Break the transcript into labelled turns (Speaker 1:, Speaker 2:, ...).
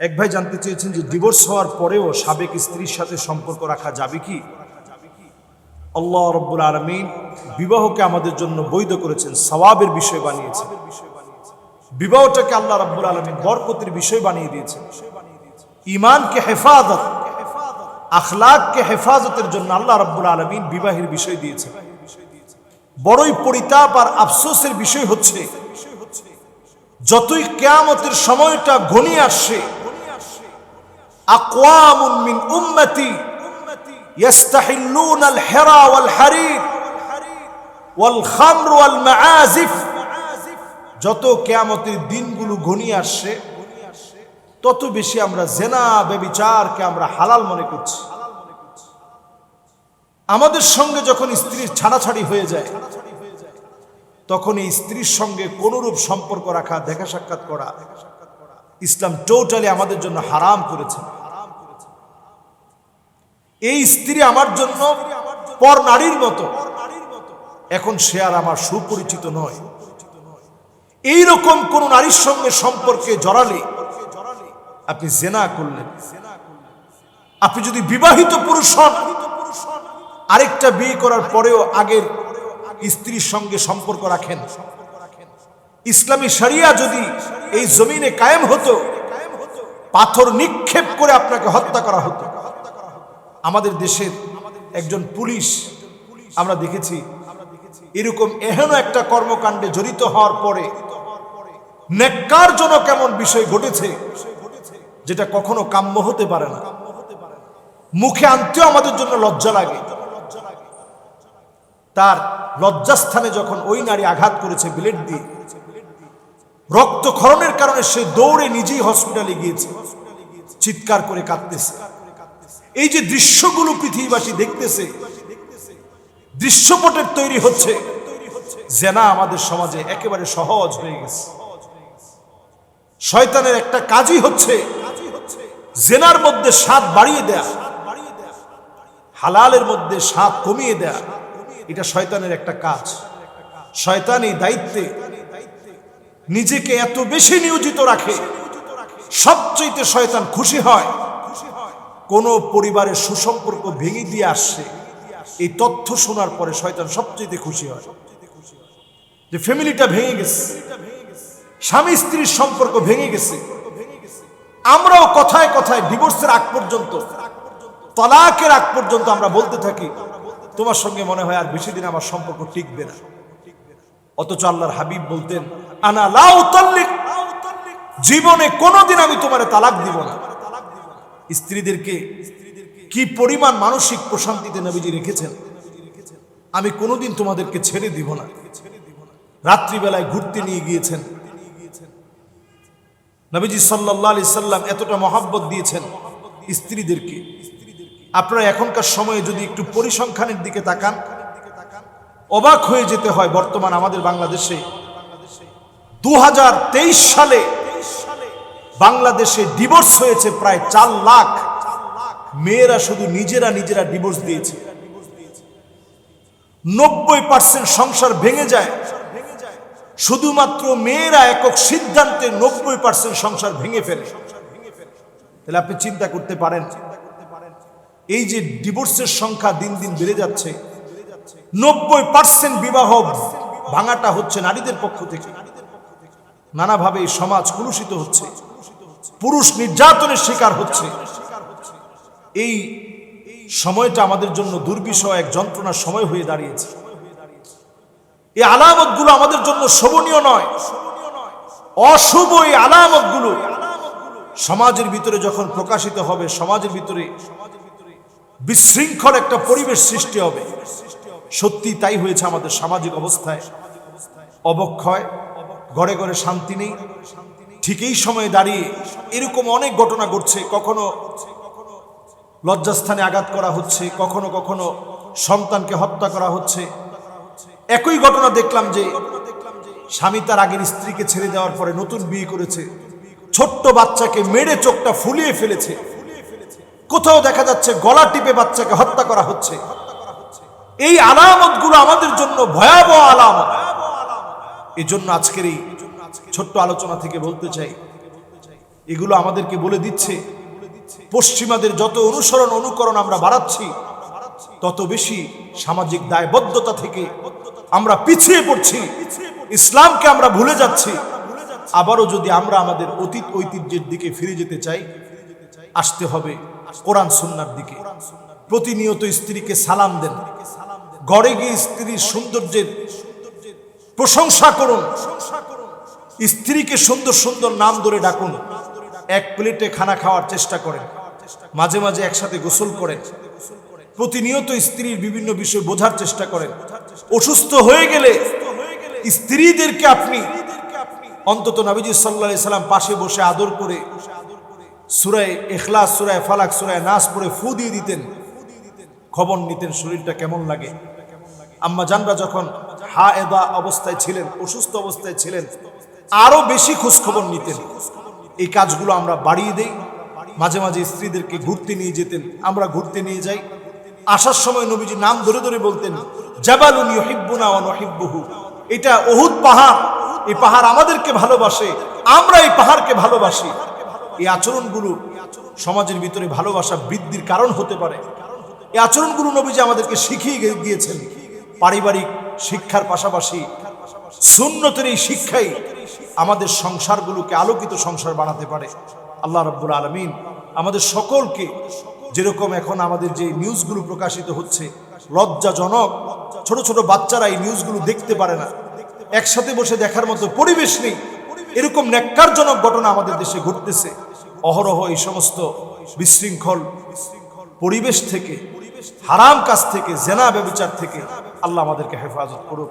Speaker 1: এক ভাই জানতে চেয়েছেন যে ডিভোর্স হওয়ার পরেও সাবেক স্ত্রীর সাথে সম্পর্ক রাখা যাবে কি? আল্লাহ রব্বুল আলমিন বিবাহকে আমাদের জন্য বৈধ করেছেন, সওয়াবের বিষয় বানিয়েছেন। বিবাহটাকে আল্লাহ রব্বুল আলমিন বরকতির বিষয় বানিয়ে দিয়েছেন। ইমানকে হেফাজত, আখলাককে হেফাজতের জন্য আল্লাহ রব্বুল আলমিন বিবাহের বিষয় দিয়েছেন। বড়ই পরিতাপ আর আফসোসের বিষয় হচ্ছে, যতই কেয়ামতের সময়টা ঘনিয়ে আসছে আকওয়ামুন মিন উম্মতি يستحلون الحرى والحرير والخمر والمعازف যত কেয়ামতের দিনগুলো ঘনিয়ে আসছে তত বেশি আমরা জেনা বেবিচারকে আমরা হালাল মনে করছি আমাদের সঙ্গে যখন স্ত্রীর ছাড়াছাড়ি হয়ে যায় তখন এই স্ত্রীর সঙ্গে কোনরূপ সম্পর্ক রাখা দেখা সাক্ষাৎ করা ইসলাম টোটালি আমাদের জন্য হারাম করেছে এই স্ত্রী আমার জন্য পর নারীর মতো। এখন সে আর আমার সুপরিচিত নয়। এই রকম কোন নারীর সঙ্গে সম্পর্কে জড়ালে আপনি জেনা করলেন। আপনি যদি বিবাহিত পুরুষ হন, আরেকটা বিয়ে করার পরেও আগের স্ত্রীর সঙ্গে সম্পর্ক রাখেন। ইসলামী শরিয়া যদি এই জমিনে কায়েম হতো, পাথর নিক্ষেপ করে আপনাকে হত্যা করা হতো। আমাদের দেশের একজন পুলিশ আমরা দেখেছি। এরকম এহেন একটা কর্মকাণ্ডে জড়িত হওয়ার পরে নেককারজনক এমন বিষয় ঘটেছে যেটা কখনো কাম্য হতে পারে না। মুখে আনতেও আমাদের জন্য লজ্জা লাগে। তার লজ্জাস্থানে যখন ওই নারী আঘাত করেছে ব্লেড দিয়ে, রক্তক্ষরণের কারণে সে দৌড়ে নিজেই হসপিটালে গিয়েছে, চিৎকার করে কাঁদতেছে। এই যে দৃশ্যগুলো পৃথিবীবাসী দেখতেছে, দৃশ্যপটের তৈরি হচ্ছে জেনা আমাদের সমাজে একেবারে সহজ হয়ে গেছে। শয়তানের একটা কাজই হচ্ছে জেনার মধ্যে স্বাদ বাড়িয়ে দেয়া, হালালের মধ্যে স্বাদ কমিয়ে দেয়া, এটা শয়তানের একটা কাজ। শয়তান এই দায়িত্বে নিজেকে এত বেশি নিয়োজিত রাখে সবচেয়ে শয়তান খুশি হয় কোন পরিবারের সুসম্পর্ক ভেঙে দিয়ে আসছে, এই তথ্য শোনার পরে শয়তান সবচেয়ে খুশি হয়। যে ফ্যামিলিটা ভেঙে গেছে, স্বামী স্ত্রীর সম্পর্ক ভেঙে গেছে। আমরাও কথায় কথায় ডিভোর্সের আগ পর্যন্ত, তলাকের আগ পর্যন্ত আমরা বলতে থাকি, তোমার সঙ্গে মনে হয় আর বেশি দিন আমার সম্পর্ক টিকবে না। অথচ আল্লাহর হাবিব বলতেন, আনা লাউ তাল্লিক, জীবনে কোনোদিন আমি তোমার তালাক দিব না। স্ত্রীদেরকে কি পরিমাণ মানসিক প্রশান্তিতে নবীজি রেখেছেন? আমি কোনোদিন তোমাদেরকে ছেড়ে দিব না। রাত্রিবেলায় ঘুরতে নিয়ে গিয়েছেন। নবীজি সাল্লাহ আলি সাল্লাম এতটা মহাব্বত দিয়েছেন স্ত্রীদেরকে। আপনারা এখনকার সময়ে যদি একটু পরিসংখ্যানের দিকে তাকান, অবাক হয়ে যেতে হয় বর্তমান আমাদের বাংলাদেশে। দু হাজার তেইশ সালে বাংলাদেশে ডিভোর্স হয়েছে প্রায় চার লাখ। মেয়েরা শুধু নিজেরা নিজেরা ডিভোর্স দিয়েছে। নব্বই পার্সেন্ট সংসার ভেঙে যায়। শুধুমাত্র মেয়েরা একক সিদ্ধান্তে নব্বই পার্সেন্ট সংসার ভেঙে ফেলে। তাহলে আপনি চিন্তা করতে পারেন, এই যে ডিভোর্সের সংখ্যা দিন দিন বেড়ে যাচ্ছে, নব্বই পার্সেন্ট বিবাহ ভাঙাটা হচ্ছে নারীদের পক্ষ থেকে। নানাভাবে এই সমাজ কলুষিত হচ্ছে। পুরুষ নির্যাতনের শিকার হচ্ছে। এই সময়টা আমাদের জন্য দুর্বিষহ এক যন্ত্রণার সময় হয়ে দাঁড়িয়েছে। এই আলামতগুলো আমাদের জন্য শোভনীয় নয়। অশুভ এই আলামতগুলো সমাজের ভিতরে যখন প্রকাশিত হবে, সমাজের ভিতরে বিশৃঙ্খল একটা পরিবেশ সৃষ্টি হবে। সত্যি তাই হয়েছে আমাদের সামাজিক অবস্থায়। অবক্ষয় ঘরে ঘরে শান্তি নেই। ঠিক এই সময়ে দাঁড়িয়ে এরকম অনেক ঘটনা ঘটছে, কখনো লজ্জাস্থানে আঘাত করা হচ্ছে, কখনো কখনো সন্তানকে হত্যা করা হচ্ছে। একই ঘটনা দেখলাম যে স্বামী তার আগের স্ত্রীকে ছেড়ে দেওয়ার পরে নতুন বিয়ে করেছে। ছোট্ট বাচ্চাকে মেরে চোখটা ফুলিয়ে ফেলেছে। কোথাও দেখা যাচ্ছে গলা টিপে বাচ্চাকে হত্যা করা হচ্ছে। এই আলামতগুলো আমাদের জন্য ভয়াবহ আলামত। এই জন্য আজকের এই ছোট্ট আলোচনা থেকে বলতে চাই। এগুলো আমাদেরকে বলে দিচ্ছে, পশ্চিমাদের যত অনুসরণ, অনুকরণ আমরা বাড়াচ্ছি, তত বেশি সামাজিক দায়বদ্ধতা থেকে আমরা পিছিয়ে পড়ছি। ইসলামকে আমরা ভুলে যাচ্ছি। আবারও যদি আমরা আমাদের অতীত ঐতিহ্যের দিকে ফিরে যেতে চাই, আসতে হবে কোরআন সুন্নার দিকে। প্রতিনিয়ত স্ত্রীকে সালাম দেন। গড়ে গিয়ে স্ত্রীর সৌন্দর্যের প্রশংসা করুন। স্ত্রীকে সুন্দর সুন্দর নাম ধরে ডাকুন। এক প্লেটে খানা খাওয়ার চেষ্টা করেন। মাঝে মাঝে একসাথে গোসল করেন। প্রতিনিয়ত স্ত্রীর বিভিন্ন বিষয় বোঝার চেষ্টা করেন। অসুস্থ হয়ে গেলে স্ত্রীদেরকে আপনি অন্তত নবীজি সাল্লা সাল্লাম পাশে বসে আদর করে সুরায় এখলাস সুরায় ফালাক, সুরায় নাস পরে ফু দিয়ে দিতেন। খবর নিতেন শরীরটা কেমন লাগে। আম্মা জানরা যখন হা এদা অবস্থায় ছিলেন, অসুস্থ অবস্থায় ছিলেন আরও বেশি খোঁজখবর নিতেন। এই কাজগুলো আমরা বাড়িয়ে দেই। মাঝে মাঝে স্ত্রীদেরকে ঘুরতে নিয়ে যেতেন। আমরা ঘুরতে নিয়ে যাই। আসার সময় নবীজি নাম ধরে ধরে বলতেন, জাবালুন ইউহিব্বুনা ওয়া নুহিব্বুহু। এটা ওহুদ পাহাড়। এই পাহাড় আমাদেরকে ভালোবাসে। আমরা এই পাহাড়কে ভালোবাসি। এই আচরণগুলো সমাজের ভিতরে ভালোবাসা বৃদ্ধির কারণ হতে পারে। এই আচরণগুলো নবীজি আমাদেরকে শিখিয়ে দিয়েছেন। পারিবারিক শিক্ষার পাশাপাশি সুন্নতের এই শিক্ষাই আমাদের সংসারগুলোকে আলোকিত সংসার বানাতে পারে। আল্লাহ রব্বুল আলমিন আমাদের সকলকে যেরকম এখন আমাদের যে নিউজগুলো প্রকাশিত হচ্ছে, লজ্জাজনক ছোট ছোট বাচ্চারা এই নিউজগুলো দেখতে পারে না। একসাথে বসে দেখার মতো পরিবেশ নেই। এরকম ন্যাক্কারজনক ঘটনা আমাদের দেশে ঘটতেছে। অহরহ এই সমস্ত বিশৃঙ্খল পরিবেশ থেকে, হারাম কাজ থেকে, জেনা ব্যবচার থেকে আল্লাহ আমাদেরকে হেফাজত করুক।